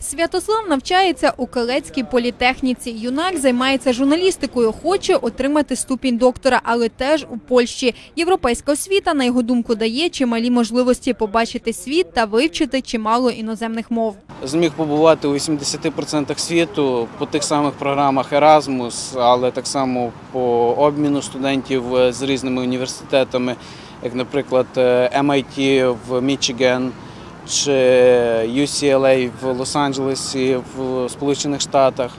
Святослав навчається у Келецькій політехніці. Юнак займається журналістикою, хоче отримати ступінь доктора, але теж у Польщі. Європейська освіта, на його думку, дає чималі можливості побачити світ та вивчити чимало іноземних мов. Зміг побувати у 80% світу по тих самих програмах Erasmus, але так само по обміну студентів е, з різними університетами, як, наприклад, е, MIT в Мічиген чи UCLA в Лос-Анджелесі в Сполучених Штатах.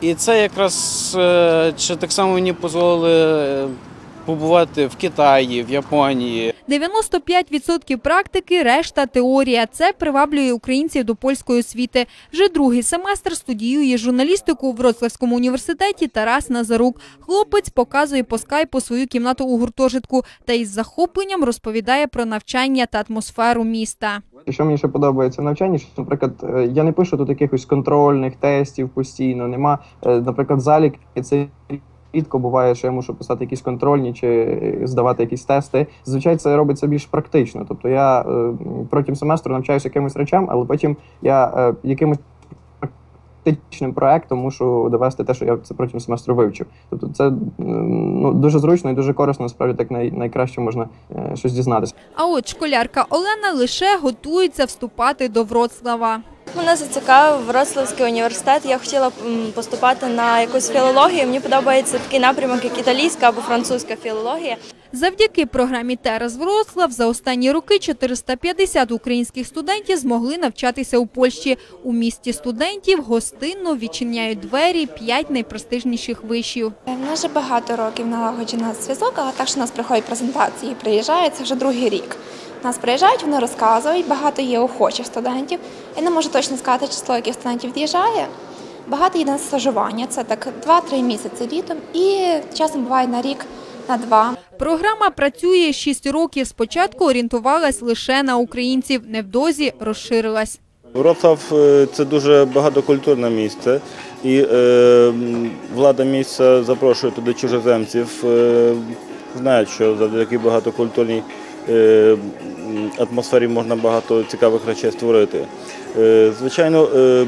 І це якраз е, чи так само мені дозволили побувати в Китаї, в Японії, 95% практики, решта теорія. Це приваблює українців до польської освіти. Вже другий семестр студіює журналістику у Вроцлавському університеті Тарас Назарук. Хлопець показує по скайпу свою кімнату у гуртожитку та із захопленням розповідає про навчання та атмосферу міста. Що мені ще подобається в навчанні, що, наприклад, е, я не пишу тут якихось контрольних тестів постійно, нема, е, наприклад, залік, це рідко буває, що я мушу писати якісь контрольні чи здавати якісь тести. Зазвичай це робиться більш практично. Тобто я е, протягом семестру навчаюся якимось речам, але потім я е, якимось практичним проектом мушу довести те, що я це протягом семестру вивчив. Тобто це ну, дуже зручно і дуже корисно, насправді так най, найкраще можна е, щось дізнатися. А от школярка Олена лише готується вступати до Вроцлава. Мене зацікавив Вроцлавський університет. Я хотіла поступати на якусь філологію. Мені подобається такий напрямок, як італійська або французька філологія. Завдяки програмі Терас Вроцлав за останні роки 450 українських студентів змогли навчатися у Польщі. У місті студентів гостинно відчиняють двері п'ять найпрестижніших вишів. У нас вже багато років налагоджено зв'язок, але так, що у нас приходять презентації, приїжджають, це вже другий рік. Нас приїжджають, вони розказують, багато є охочих студентів. Я не можу точно сказати число, яких студентів від'їжджає. Багато є на стажування, це так 2-3 місяці літом, і часом буває на рік, на два. Програма працює 6 років. Спочатку орієнтувалась лише на українців, невдовзі розширилась. Вроцлав е, це дуже багатокультурне місце, і е, влада місця запрошує туди чужоземців. Е, знають, що завдяки багатокультурній атмосфері можна багато цікавих речей створити. Е, звичайно, е,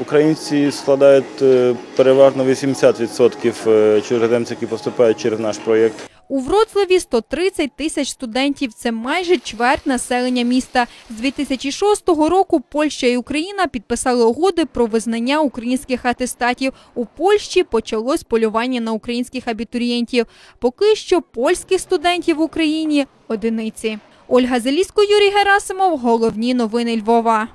українці складають е, переважно 80% е, чужоземців, які поступають через наш проєкт. У Вроцлаві 130 тисяч студентів. Це майже чверть населення міста. З 2006 року Польща і Україна підписали угоди про визнання українських атестатів. У Польщі почалось полювання на українських абітурієнтів. Поки що польських студентів в Україні одиниці. Ольга Зеліско, Юрій Герасимов. Головні новини Львова.